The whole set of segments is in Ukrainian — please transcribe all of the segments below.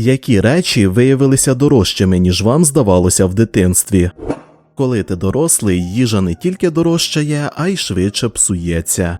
Які речі виявилися дорожчими, ніж вам здавалося в дитинстві? Коли ти дорослий, їжа не тільки дорожчає, а й швидше псується.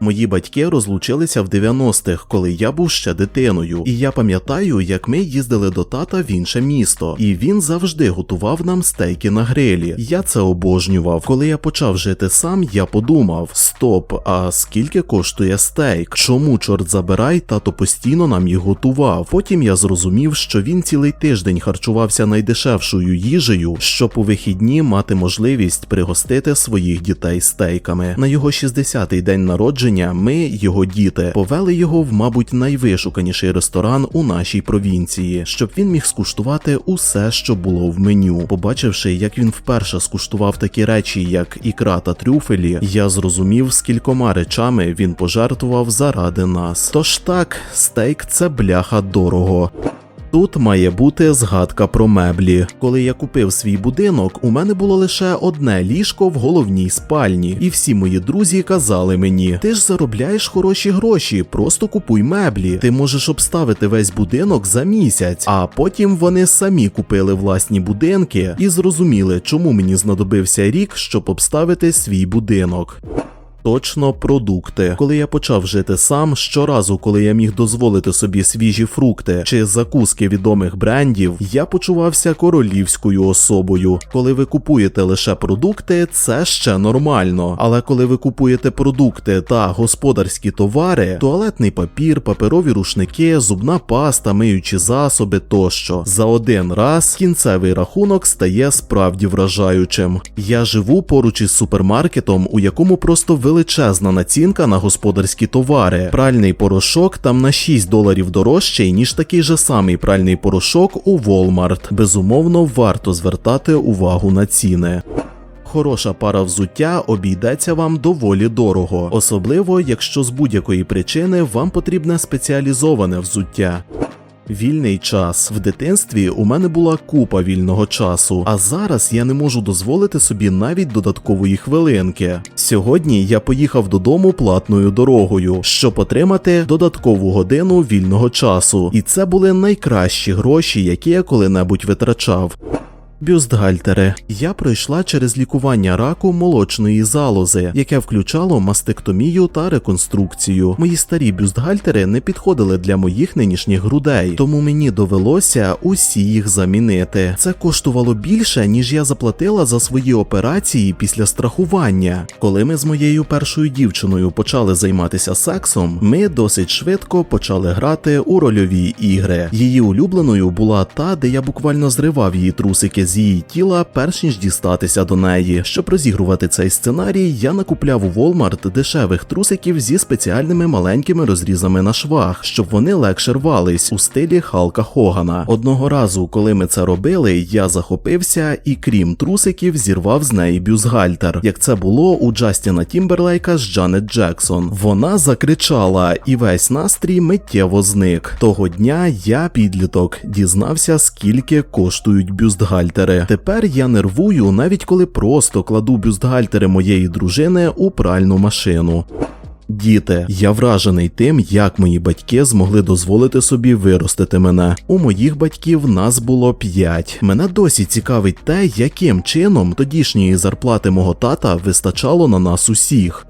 Мої батьки розлучилися в 90-х, коли я був ще дитиною, і я пам'ятаю, як ми їздили до тата в інше місто, і він завжди готував нам стейки на грилі. Я це обожнював. Коли я почав жити сам, я подумав: стоп, а скільки коштує стейк? Чому, чорт забирай, тато постійно нам їх готував? Потім я зрозумів, що він цілий тиждень харчувався найдешевшою їжею, щоб у вихідні мати можливість пригостити своїх дітей стейками. На його 60-й день народження ми, його діти, повели його в, мабуть, найвишуканіший ресторан у нашій провінції, щоб він міг скуштувати усе, що було в меню. Побачивши, як він вперше скуштував такі речі, як ікра та трюфелі, я зрозумів, скількома речами він пожертвував заради нас. Тож так, стейк це бляха дорого. Тут має бути згадка про меблі. Коли я купив свій будинок, у мене було лише одне ліжко в головній спальні, і всі мої друзі казали мені: ти ж заробляєш хороші гроші, просто купуй меблі. Ти можеш обставити весь будинок за місяць. А потім вони самі купили власні будинки і зрозуміли, чому мені знадобився рік, щоб обставити свій будинок. Точно продукти. Коли я почав жити сам, щоразу, коли я міг дозволити собі свіжі фрукти чи закуски відомих брендів, я почувався королівською особою. Коли ви купуєте лише продукти, це ще нормально. Але коли ви купуєте продукти та господарські товари, туалетний папір, паперові рушники, зубна паста, миючі засоби тощо, за один раз кінцевий рахунок стає справді вражаючим. Я живу поруч із супермаркетом, у якому просто величезна націнка на господарські товари. Пральний порошок там на 6 доларів дорожчий, ніж такий же самий пральний порошок у Walmart. Безумовно, варто звертати увагу на ціни. Хороша пара взуття обійдеться вам доволі дорого, особливо якщо з будь-якої причини вам потрібне спеціалізоване взуття. Вільний час в дитинстві у мене була купа вільного часу, а зараз я не можу дозволити собі навіть додаткової хвилинки. Сьогодні я поїхав додому платною дорогою, щоб отримати додаткову годину вільного часу, і це були найкращі гроші, які я коли-небудь витрачав. Бюстгальтери. Я пройшла через лікування раку молочної залози, яке включало мастектомію та реконструкцію. Мої старі бюстгальтери не підходили для моїх нинішніх грудей, тому мені довелося усі їх замінити. Це коштувало більше, ніж я заплатила за свої операції після страхування. Коли ми з моєю першою дівчиною почали займатися сексом, ми досить швидко почали грати у рольові ігри. Її улюбленою була та, де я буквально зривав її трусики з її тіла, перш ніж дістатися до неї. Щоб розігрувати цей сценарій, я накупляв у Walmart дешевих трусиків зі спеціальними маленькими розрізами на швах, щоб вони легше рвались у стилі Халка Хогана. Одного разу, коли ми це робили, я захопився і крім трусиків, зірвав з неї бюстгальтер, як це було у Джастіна Тімберлейка з Джанет Джексон. Вона закричала, і весь настрій миттєво зник. Того дня я, підліток, дізнався, скільки коштують бюстгальтери. Тепер я нервую, навіть коли просто кладу бюстгальтери моєї дружини у пральну машину. Діти, я вражений тим, як мої батьки змогли дозволити собі виростити мене. У моїх батьків нас було п'ять. Мене досі цікавить те, яким чином тодішньої зарплати мого тата вистачало на нас усіх.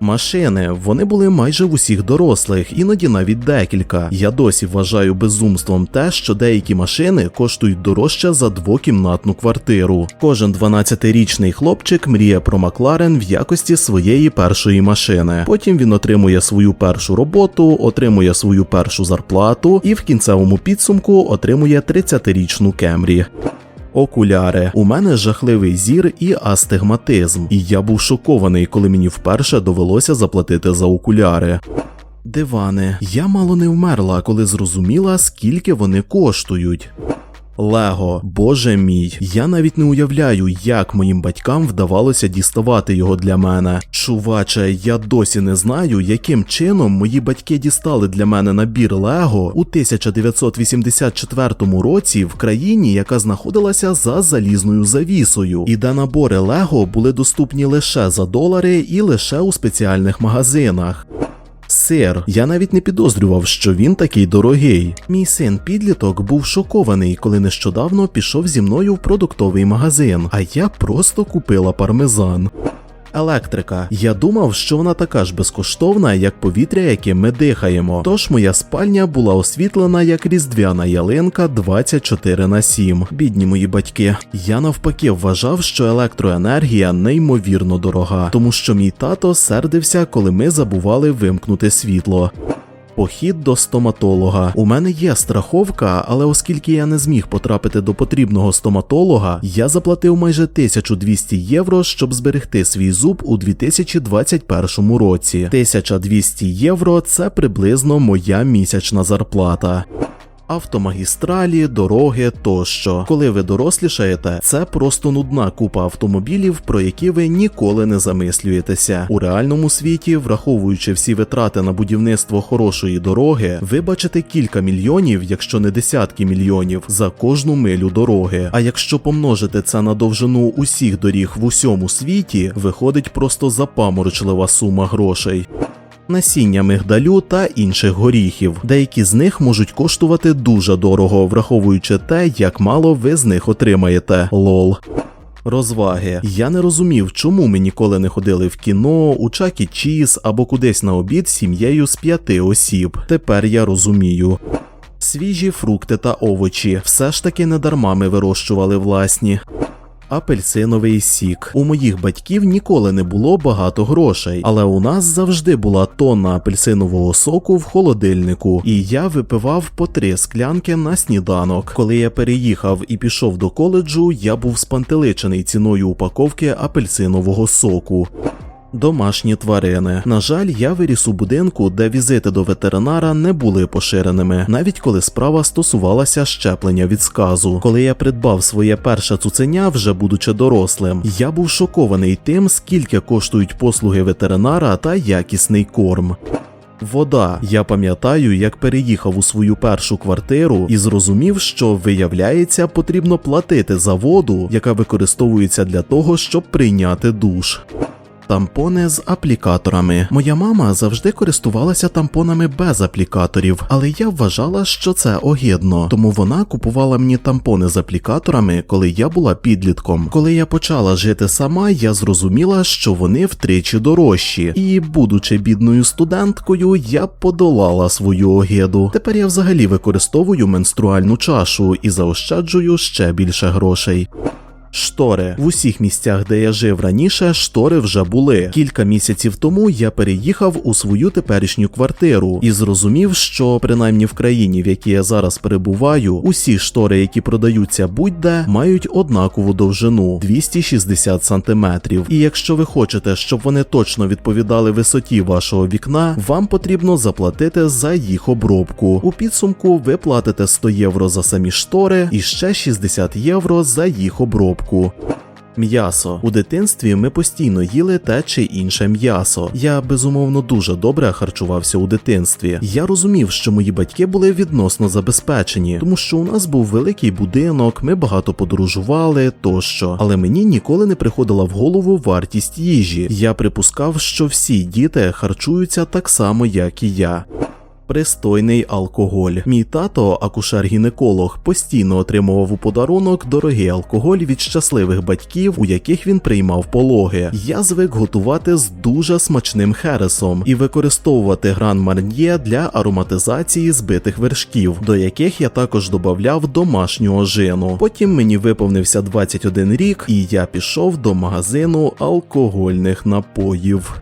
Машини вони були майже в усіх дорослих, іноді навіть декілька. Я досі вважаю безумством те, що деякі машини коштують дорожче за двокімнатну квартиру. Кожен 12-річний хлопчик мріє про Макларен в якості своєї першої машини. Потім він отримує свою першу роботу, отримує свою першу зарплату і в кінцевому підсумку отримує 30-річну Кемрі. Окуляри. У мене жахливий зір і астигматизм, і я був шокований, коли мені вперше довелося заплатити за окуляри. Дивани. Я мало не вмерла, коли зрозуміла, скільки вони коштують. Лего, боже мій, я навіть не уявляю, як моїм батькам вдавалося діставати його для мене. Чуваче, я досі не знаю, яким чином мої батьки дістали для мене набір Лего у 1984 році в країні, яка знаходилася за залізною завісою, і де набори Лего були доступні лише за долари і лише у спеціальних магазинах. Сир, я навіть не підозрював, що він такий дорогий. Мій син підліток був шокований, коли нещодавно пішов зі мною в продуктовий магазин, а я просто купила пармезан. Електрика. Я думав, що вона така ж безкоштовна, як повітря, яким ми дихаємо. Тож моя спальня була освітлена як різдвяна ялинка 24 на 7. Бідні мої батьки. Я навпаки вважав, що електроенергія неймовірно дорога, тому що мій тато сердився, коли ми забували вимкнути світло. Похід до стоматолога. У мене є страховка, але оскільки я не зміг потрапити до потрібного стоматолога, я заплатив майже 1200 євро, щоб зберегти свій зуб у 2021 році. 1200 євро це приблизно моя місячна зарплата. Автомагістралі, дороги тощо. Коли ви дорослішаєте, це просто нудна купа автомобілів, про які ви ніколи не замислюєтеся. У реальному світі, враховуючи всі витрати на будівництво хорошої дороги, ви бачите кілька мільйонів, якщо не десятки мільйонів, за кожну милю дороги. А якщо помножити це на довжину усіх доріг в усьому світі, виходить просто запаморочлива сума грошей насіння мигдалю та інших горіхів. Деякі з них можуть коштувати дуже дорого, враховуючи те, як мало ви з них отримаєте. Лол. Розваги. Я не розумів, чому ми ніколи не ходили в кіно, у Чакі Чіз або кудись на обід з сім'єю з п'яти осіб. Тепер я розумію. Свіжі фрукти та овочі все ж таки не дарма ми вирощували власні. Апельсиновий сік. У моїх батьків ніколи не було багато грошей, але у нас завжди була тонна апельсинового соку в холодильнику, і я випивав по три склянки на сніданок. Коли я переїхав і пішов до коледжу, я був спантеличений ціною упаковки апельсинового соку. Домашні тварини. На жаль, я виріс у будинку, де візити до ветеринара не були поширеними, навіть коли справа стосувалася щеплення від сказу. Коли я придбав своє перше цуценя, вже будучи дорослим, я був шокований тим, скільки коштують послуги ветеринара та якісний корм. Вода. Я пам'ятаю, як переїхав у свою першу квартиру і зрозумів, що виявляється, потрібно платити за воду, яка використовується для того, щоб прийняти душ. Тампони з аплікаторами. Моя мама завжди користувалася тампонами без аплікаторів, але я вважала, що це огидно, тому вона купувала мені тампони з аплікаторами, коли я була підлітком. Коли я почала жити сама, я зрозуміла, що вони втричі дорожчі, і, будучи бідною студенткою, я подолала свою огиду. Тепер я взагалі використовую менструальну чашу і заощаджую ще більше грошей. Штори в усіх місцях, де я жив раніше, штори вже були. Кілька місяців тому я переїхав у свою теперішню квартиру і зрозумів, що принаймні в країні, в якій я зараз перебуваю, усі штори, які продаються будь-де, мають однакову довжину 260 сантиметрів. І якщо ви хочете, щоб вони точно відповідали висоті вашого вікна, вам потрібно заплатити за їх обробку. У підсумку ви платите 100 євро за самі штори і ще 60 євро за їх обробку. М'ясо у дитинстві ми постійно їли те чи інше м'ясо. Я безумовно дуже добре харчувався у дитинстві. Я розумів, що мої батьки були відносно забезпечені, тому що у нас був великий будинок, ми багато подорожували тощо. Але мені ніколи не приходила в голову вартість їжі. Я припускав, що всі діти харчуються так само, як і я. Пристойний алкоголь. Мій тато, акушер-гінеколог, постійно отримував у подарунок дорогий алкоголь від щасливих батьків, у яких він приймав пологи. Я звик готувати з дуже смачним хересом і використовувати гран марньє для ароматизації збитих вершків, до яких я також додавав домашню ожину. Потім мені виповнився 21 рік, і я пішов до магазину алкогольних напоїв.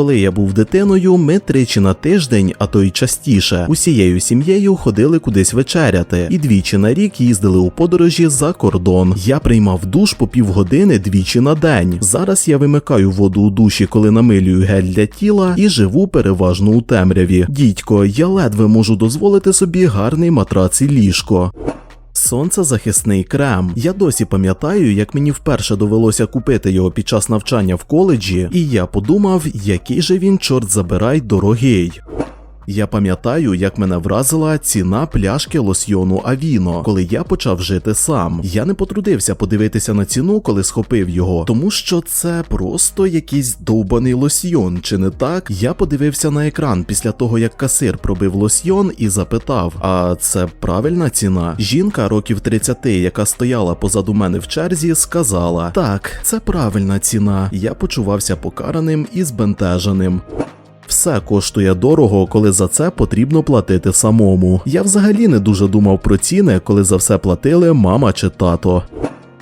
Коли я був дитиною, ми тричі на тиждень, а то й частіше, усією сім'єю ходили кудись вечеряти, і двічі на рік їздили у подорожі за кордон. Я приймав душ по півгодини двічі на день. Зараз я вимикаю воду у душі, коли намилюю гель для тіла, і живу переважно у темряві. Дідько, я ледве можу дозволити собі гарний матрац і ліжко. Сонцезахисний крем. Я досі пам'ятаю, як мені вперше довелося купити його під час навчання в коледжі, і я подумав, який же він, чорт забирай, дорогий. Я пам'ятаю, як мене вразила ціна пляшки лосьйону Авіно, коли я почав жити сам. Я не потрудився подивитися на ціну, коли схопив його, тому що це просто якийсь довбаний лосьйон, чи не так? Я подивився на екран після того, як касир пробив лосьйон і запитав: а це правильна ціна? Жінка років 30, яка стояла позаду мене в черзі, сказала: Так, це правильна ціна. Я почувався покараним і збентеженим. Все коштує дорого, коли за це потрібно платити самому. Я взагалі не дуже думав про ціни, коли за все платили мама чи тато.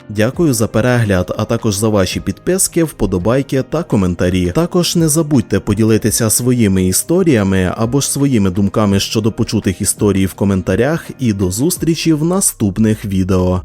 Дякую за перегляд, а також за ваші підписки, вподобайки та коментарі. Також не забудьте поділитися своїми історіями або ж своїми думками щодо почутих історій в коментарях і до зустрічі в наступних відео.